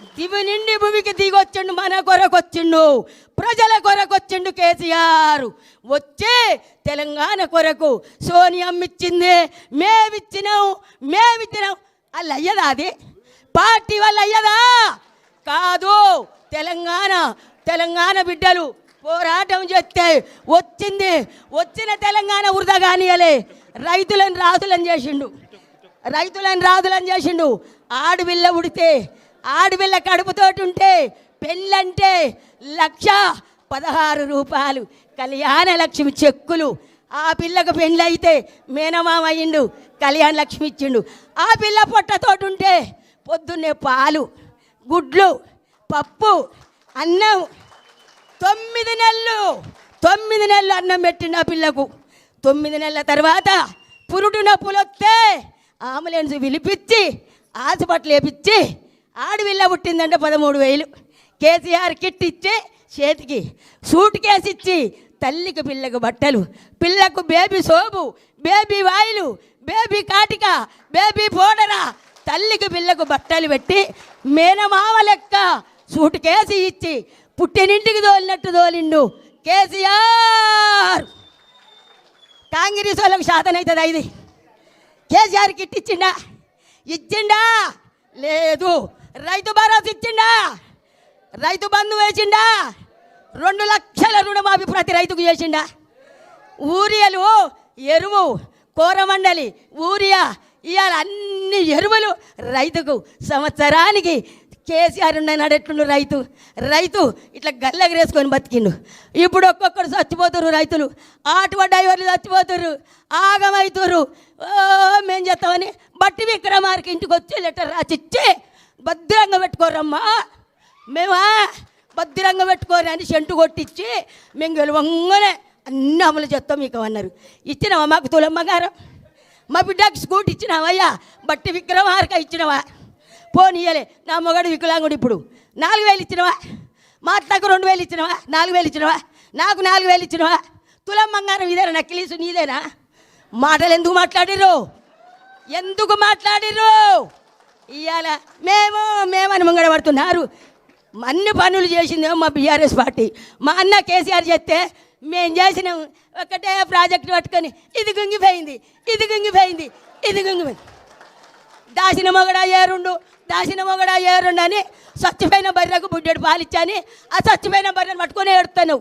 దివి నిండి భూమికి దిగొచ్చిండు మన కొరకొచ్చిండు. ప్రజల కొరకొచ్చిండు కేసీఆర్. వచ్చి తెలంగాణ కొరకు సోనియమ్మ ఇచ్చింది మేమిచ్చినాం మేమిచ్చినాం. అల్ల అయ్యదా అది? పార్టీ వల్ల అయ్యదా? కాదు తెలంగాణ తెలంగాణ బిడ్డలు పోరాటం చేస్తే వచ్చింది. వచ్చిన తెలంగాణ వృధా కానియలే. రైతులను రాజులను చేసిండు. రైతులను రాజులను చేసిండు. ఆడపిల్ల ఉడితే ఆడపిల్ల కడుపుతోటి ఉంటే పెళ్ళంటే లక్ష పదహారు రూపాయలు. కళ్యాణ లక్ష్మి చెక్కులు. ఆ పిల్లకు పెళ్ళైతే మేనమామ అయ్యిండు కళ్యాణ లక్ష్మి ఇచ్చిండు. ఆ పిల్ల పొట్టతోటి ఉంటే పొద్దున్నే పాలు గుడ్లు పప్పు అన్నం. తొమ్మిది నెలలు తొమ్మిది నెలలు అన్నం పెట్టిండు ఆ పిల్లకు. తొమ్మిది నెలల తర్వాత పురుడు నొప్పులు వస్తే ఆంబులెన్స్ పిలిపించి హాస్పిటల్ వేపించి ఆడపిల్ల పుట్టిందంటే పదమూడు వేలు. కేసీఆర్ కిట్ ఇచ్చి చేతికి సూట్ కేసు ఇచ్చి తల్లికి పిల్లకు బట్టలు పిల్లకు బేబీ సోపు బేబీ వాయిలు బేబీ కాటిక బేబీ పౌడరా తల్లికి పిల్లకు బట్టలు పెట్టి మేనమావ లెక్క సూట్ కేసు ఇచ్చి పుట్టినింటికి తోలినట్టు తోలిండు కేసీఆర్. కాంగ్రెస్ వాళ్ళకి శాతం అవుతుంది ఇది? కేసీఆర్ కిట్ ఇచ్చిండా? ఇచ్చిండా? లేదు. రైతు భరోసా ఇచ్చిండా? రైతు బంధు వేసిండా? రెండు లక్షల రుణమాఫీ ప్రతి రైతుకు చేసిండా? ఊరియలు ఎరువు కోరమండలి ఊరియా ఇవాళ అన్ని ఎరువులు రైతుకు సంవత్సరానికి కేసీఆర్ నడెట్టుండు రైతు? రైతు ఇట్లా గల్లెగరేసుకొని బతికిండు. ఇప్పుడు ఒక్కొక్కరు చచ్చిపోతున్నారు రైతులు. ఆటో డ్రైవర్లు చచ్చిపోతున్నారు ఆగమవుతున్నారు ఓ మేం చేస్తామని బట్టి విక్రమార్కి ఇంటికి వచ్చి లెటర్ రాసిచ్చి భద్రంగా పెట్టుకోరమ్మా మేమా భద్రంగా పెట్టుకోరని అని సెంటు కొట్టించి మేము గెలవంగానే అన్ని అమలు చేస్తాం మీకు అన్నారు. ఇచ్చినావా మాకు తులమ్మ గారు? మా బిడ్డకి స్కూటీ ఇచ్చినావయ్యా? బట్టి విక్రమార్క ఇచ్చినవా? పోనీయలే నా మొగడు వికలాంగుడు ఇప్పుడు. నాలుగు వేలు ఇచ్చినవా? మా అత్తకు రెండు వేలు ఇచ్చినవా? నాలుగు వేలు ఇచ్చినవా? నాకు నాలుగు వేలు ఇచ్చినవా? తులమ్మంగారం ఇదేనా? నక్కిలీసు నీదేనా? మాటలు ఎందుకు మాట్లాడిరు ఎందుకు మాట్లాడిర్రు? ఇవాళ మేము మేమని ముంగడ పడుతున్నారు అన్ని పనులు చేసిందేమో మా బీఆర్ఎస్ పార్టీ. మా అన్న కేసీఆర్ చెప్తే మేము చేసినాం ఒకటే ప్రాజెక్ట్ పట్టుకొని ఇది గుంగిపోయింది ఇది గుంగిపోయింది ఇది గుంగిపోయింది. దాసిన మొగడా ఏరుండు దాసిన మొగడా ఏరుండు అని స్వచ్ఛమైన బర్రెకు బుడ్డెడు పాలిచ్చాని ఆ స్వచ్ఛమైన బర్రెను పట్టుకొని ఏడుతాను